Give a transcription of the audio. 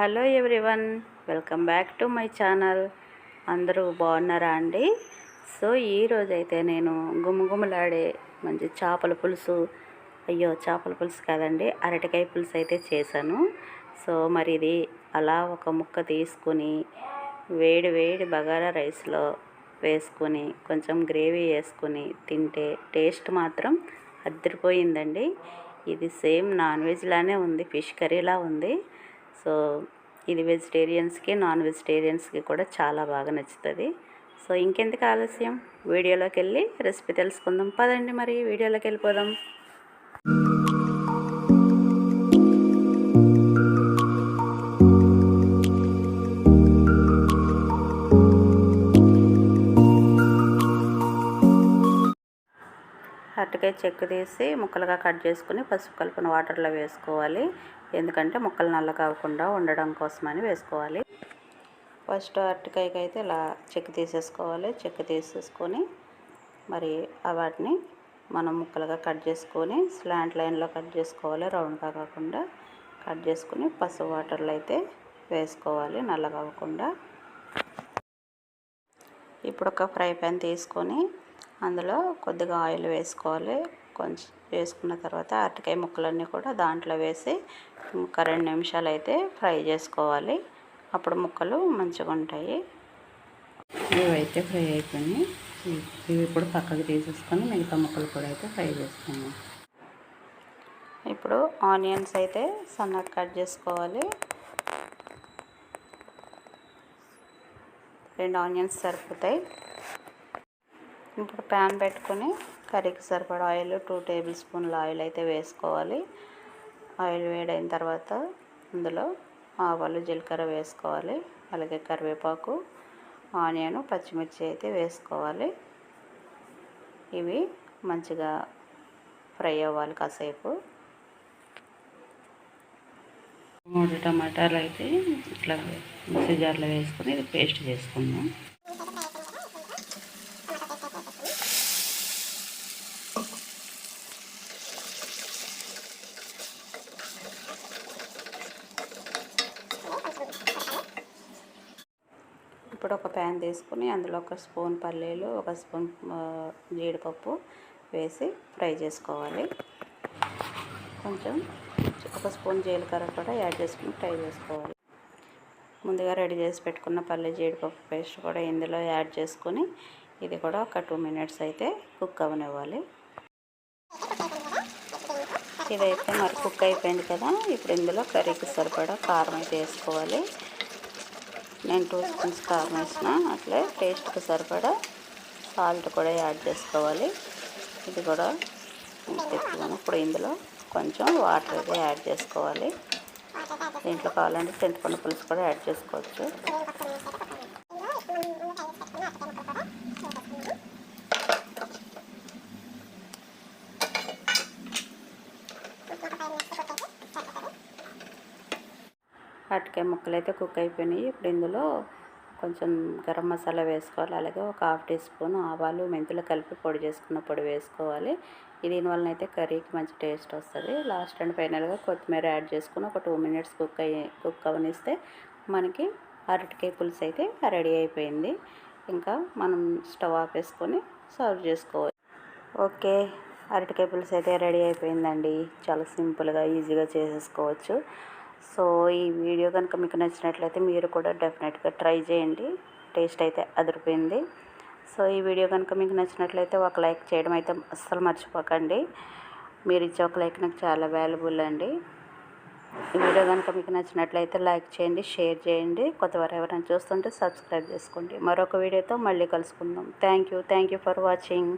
Hello everyone welcome back to my channel. అందరూ బాగున్నారా అండి? సో ఈరోజైతే నేను గుమగుమలాడే మంచి చేపల పులుసు. అయ్యో చేపల పులుసు కాదండి అరటికాయ పులుసు అయితే చేశాను. సో మరి ఇది అలా ఒక ముక్క తీసుకుని వేడి వేడి బగారా రైస్లో వేసుకొని కొంచెం గ్రేవీ వేసుకుని తింటే టేస్ట్ మాత్రం అద్దరిపోయిందండి. ఇది సేమ్ నాన్ వెజ్లానే ఉంది ఫిష్ కర్రీలా ఉంది. సో ఇది వెజిటేరియన్స్కి నాన్ వెజిటేరియన్స్కి కూడా చాలా బాగా నచ్చుతుంది. సో ఇంకెందుకు ఆలస్యం? వీడియోలోకి వెళ్ళి రెసిపీ తెలుసుకుందాం. పదండి మరి వీడియోలోకి వెళ్ళిపోదాం. అరటికాయ చెక్కు తీసి ముక్కలుగా కట్ చేసుకుని పసుపు కలిపిన వాటర్లో వేసుకోవాలి. ఎందుకంటే ముక్కలు నల్ల కాకుండా ఉండడం కోసమని వేసుకోవాలి. ఫస్ట్ అరటికాయకి అయితే ఇలా చెక్కు తీసేసుకోవాలి. చెక్కు తీసేసుకొని మరి వాటిని మనం ముక్కలుగా కట్ చేసుకొని స్లాంట్ లైన్లో కట్ చేసుకోవాలి. రౌండ్గా కాకుండా కట్ చేసుకుని పసుపు వాటర్లో అయితే వేసుకోవాలి. నల్ల కాకుండా ఇప్పుడు ఒక ఫ్రై ప్యాన్ తీసుకొని అందులో కొద్దిగా ఆయిల్ వేసుకోవాలి. కొంచెం వేసుకున్న తర్వాత అరటికాయ ముక్కలన్నీ కూడా దాంట్లో వేసి ఒక రెండు నిమిషాలు అయితే ఫ్రై చేసుకోవాలి. అప్పుడు ముక్కలు మంచిగా ఉంటాయి. ఇవైతే ఫ్రై అయిపోయినాయి. ఇవి ఇప్పుడు పక్కకు తీసేసుకొని మిగతా ముక్కలు కూడా అయితే ఫ్రై చేసుకున్నాం ఇప్పుడు ఆనియన్స్ అయితే సన్నగా కట్ చేసుకోవాలి. రెండు ఆనియన్స్ సరిపోతాయి. ఇప్పుడు ప్యాన్ పెట్టుకొని కర్రీకి సరిపడా ఆయిల్ టూ టేబుల్ స్పూన్ల ఆయిల్ అయితే వేసుకోవాలి. ఆయిల్ వేడైన తర్వాత అందులో ఆవాలు జీలకర్ర వేసుకోవాలి. అలాగే కరివేపాకు ఆనియన్ పచ్చిమిర్చి అయితే వేసుకోవాలి. ఇవి మంచిగా ఫ్రై అవ్వాలి కాసేపు. మూడు టమాటాలు అయితే ఇట్లా మిక్సీ జార్లో వేసుకొని ఇది పేస్ట్ చేసుకుందాం. ఇప్పుడు ఒక ప్యాన్ తీసుకుని అందులో ఒక స్పూన్ పల్లీలు ఒక స్పూన్ జీడిపప్పు వేసి ఫ్రై చేసుకోవాలి. కొంచెం ఒక స్పూన్ జీలకర్ర కూడా యాడ్ చేసుకుని ఫ్రై చేసుకోవాలి. ముందుగా రెడీ చేసి పెట్టుకున్న పల్లె జీడిపప్పు పేస్ట్ కూడా ఇందులో యాడ్ చేసుకొని ఇది కూడా ఒక టూ మినిట్స్ అయితే కుక్ అవనివ్వాలి. ఇదైతే మరి కుక్ అయిపోయింది కదా. ఇప్పుడు ఇందులో కర్రీకి సరిపడా కారం అయితే వేసుకోవాలి. నేను టూ స్పూన్స్ కారం వేసిన అట్లే టేస్ట్కి సరిపడా సాల్ట్ కూడా యాడ్ చేసుకోవాలి. ఇది కూడా తెచ్చుకున్నాను ఇప్పుడు ఇందులో కొంచెం వాటర్ అయితే యాడ్ చేసుకోవాలి. దీంట్లో కావాలంటే చింతపండు పులుసు కూడా యాడ్ చేసుకోవచ్చు. అరటికాయ ముక్కలు అయితే కుక్ అయిపోయినాయి. ఇప్పుడు ఇందులో కొంచెం గరం మసాలా వేసుకోవాలి. అలాగే ఒక హాఫ్ టీ స్పూన్ ఆవాలు మెంతులు కలిపి పొడి చేసుకున్న పొడి వేసుకోవాలి. దీనివల్ల అయితే కర్రీకి మంచి టేస్ట్ వస్తుంది. లాస్ట్ అండ్ ఫైనల్గా కొత్తిమీర యాడ్ చేసుకుని ఒక టూ మినిట్స్ కుక్ అయ్యి కుక్ అవనిస్తే మనకి అరటికాయ పులుసు అయితే రెడీ అయిపోయింది. ఇంకా మనం స్టవ్ ఆపేసుకొని సర్వ్ చేసుకోవాలి. ఓకే అరటికాయ పులుసు అయితే రెడీ అయిపోయిందండి. చాలా సింపుల్గా ఈజీగా చేసేసుకోవచ్చు. సో ఈ వీడియో కనుక మీకు నచ్చినట్లయితే మీరు కూడా డెఫినెట్గా ట్రై చేయండి. టేస్ట్ అయితే అదిరిపోయింది. సో ఈ వీడియో కనుక మీకు నచ్చినట్లయితే ఒక లైక్ చేయడం అయితే అస్సలు మర్చిపోకండి. మీరు ఇచ్చే ఒక లైక్ నాకు చాలా వాల్యుబుల్ అండి. ఈ వీడియో కనుక మీకు నచ్చినట్లయితే లైక్ చేయండి షేర్ చేయండి. కొత్తవారు ఎవరైనా చూస్తుంటే సబ్స్క్రైబ్ చేసుకోండి. మరొక వీడియోతో మళ్ళీ కలుసుకుందాం. Thank you. Thank you for watching.